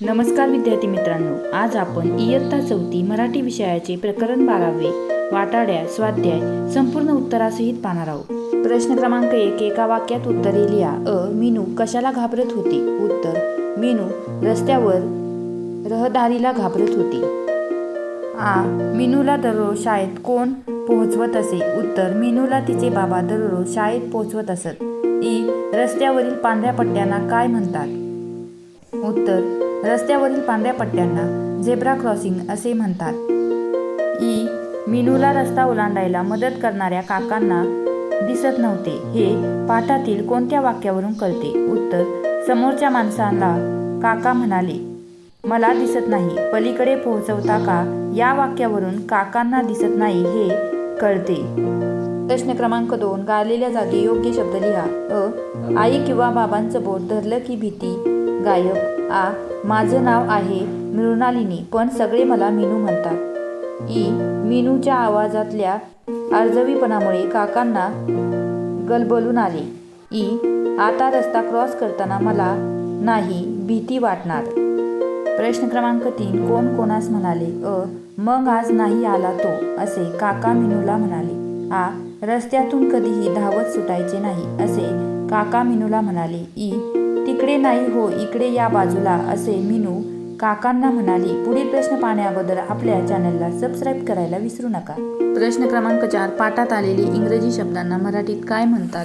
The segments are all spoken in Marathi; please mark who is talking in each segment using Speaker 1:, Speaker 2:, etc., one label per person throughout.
Speaker 1: नमस्कार विद्यार्थी मित्रांनो आज आपण इयत्ता चौथी मराठी विषयाचे प्रकरण बारावे वाटाड्या स्वाध्याय संपूर्ण उत्तरासहित पाहणार आहोत. प्रश्न क्रमांक एक एका वाक्यात उत्तरे लिहा. अ मीनू कशाला घाबरत होती? उत्तर मीनू रस्त्यावर रहदारीला घाबरत होती. आ मीनूला दररोज शाळेत कोण पोहोचवत असे? उत्तर मीनूला तिचे बाबा दररोज शाळेत पोहोचवत असत. ई रस्त्यावरील पांढऱ्या पट्ट्यांना काय म्हणतात? उत्तर रस्त्यावरील पांढऱ्या पट्ट्यांना झेब्रा क्रॉसिंग असे म्हणतात. ई. मिनूला रस्ता ओलांडायला मदत करणाऱ्या काकांना दिसत नव्हते. हे पाठातील कोणत्या वाक्यावरून कळते? उत्तर समोरच्या माणसाला काका म्हणाले मला दिसत नाही. पलीकडे पोहोचवता का या वाक्यावरून काकांना दिसत नाही हे कळते. प्रश्न क्रमांक दोन. गाळलेल्या जागी योग्य शब्द लिहा. अ. आई किंवा बाबांचं बोट धरलं की भीती. गायब आ माझं नाव आहे मृणालिनी पण सगळे मला मीनू म्हणतात. ई मीनूच्या आवाजातल्या आर्जवीपणामुळे काकांना गलबलून आले. ई आता रस्ता क्रॉस करताना मला नाही भीती वाटणार. प्रश्न क्रमांक तीन कोण कोणास म्हणाले? अ मग आज नाही आला तो असे काका मिनूला म्हणाले. आ रस्त्यातून कधीही धावत सुटायचे नाही असे काका मिनूला म्हणाले. ई तिकडे नाही हो इकडे या बाजूला असे मिनू काकांना म्हणाली. पुढील प्रश्न पाहण्याअगोदर आपल्या चॅनलला सबस्क्राईब करायला विसरू नका. प्रश्न क्रमांक चार पाठात आलेले इंग्रजी शब्दांना मराठीत काय म्हणतात?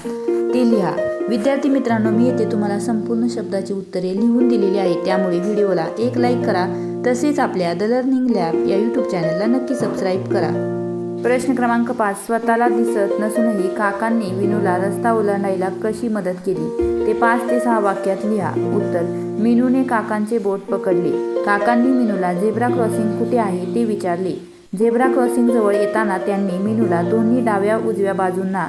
Speaker 1: ते लिहा. विद्यार्थी मित्रांनो मी येथे तुम्हाला संपूर्ण शब्दाची उत्तरे लिहून दिलेली आहेत. त्यामुळे व्हिडिओला एक लाईक करा. तसेच आपल्या द लर्निंग लॅब या यूट्यूब चॅनलला नक्की सबस्क्राईब करा. प्रश्न क्रमांक पाच. स्वतःला दिसत नसूनही काकांनी विनूला रस्ता ओलांडायला कशी मदत केली? ते पाच ते सहा वाक्यात लिहा. उत्तर मिनूने काकांचे बोट पकडले. काकांनी मिनूला झेब्रा क्रॉसिंग कुठे आहे ते विचारले. झेब्रा क्रॉसिंग जवळ येताना त्यांनी मिनूला दोन्ही डाव्या उजव्या बाजूंना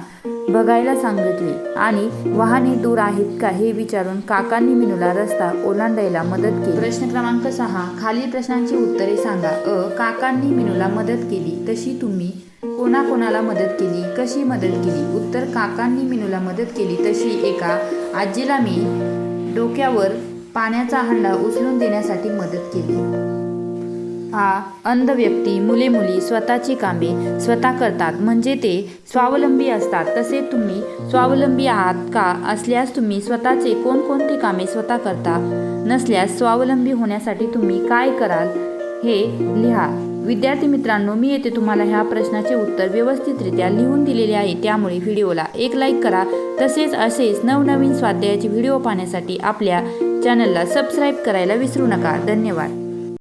Speaker 1: बघायला सांगितले. आणि वाहने दूर आहेत का हे विचारून काकांनी मिनूला रस्ता ओलांडायला मदत केली. प्रश्न क्रमांक सहा. खालील प्रश्नांची उत्तरे सांगा. अ. काकांनी मिनूला मदत केली. तशी तुम्ही कोणाकोणाला मदत केली? कशी मदत केली? उत्तर. काकांनी मिनूला मदत केली. तशी एका आजीला मी डोक्यावर पाण्याचा हंडा उचलून देण्यासाठी मदत केली. हा अंध व्यक्ती मुले मुली स्वतःची कामे स्वतः करतात. म्हणजे ते स्वावलंबी असतात. तसे तुम्ही स्वावलंबी आहात का? असल्यास तुम्ही स्वतःचे कोणकोणती कामे स्वतः करता? नसल्यास स्वावलंबी होण्यासाठी तुम्ही काय कराल? हे लिहा. विद्यार्थी मित्रांनो मी येथे तुम्हाला ह्या प्रश्नाचे उत्तर व्यवस्थितरित्या लिहून दिलेले आहे. त्यामुळे व्हिडिओला एक लाईक करा. तसेच असेच नवनवीन स्वाध्यायाचे व्हिडिओ पाहण्यासाठी आपल्या चॅनलला सबस्क्राईब करायला विसरू नका. धन्यवाद.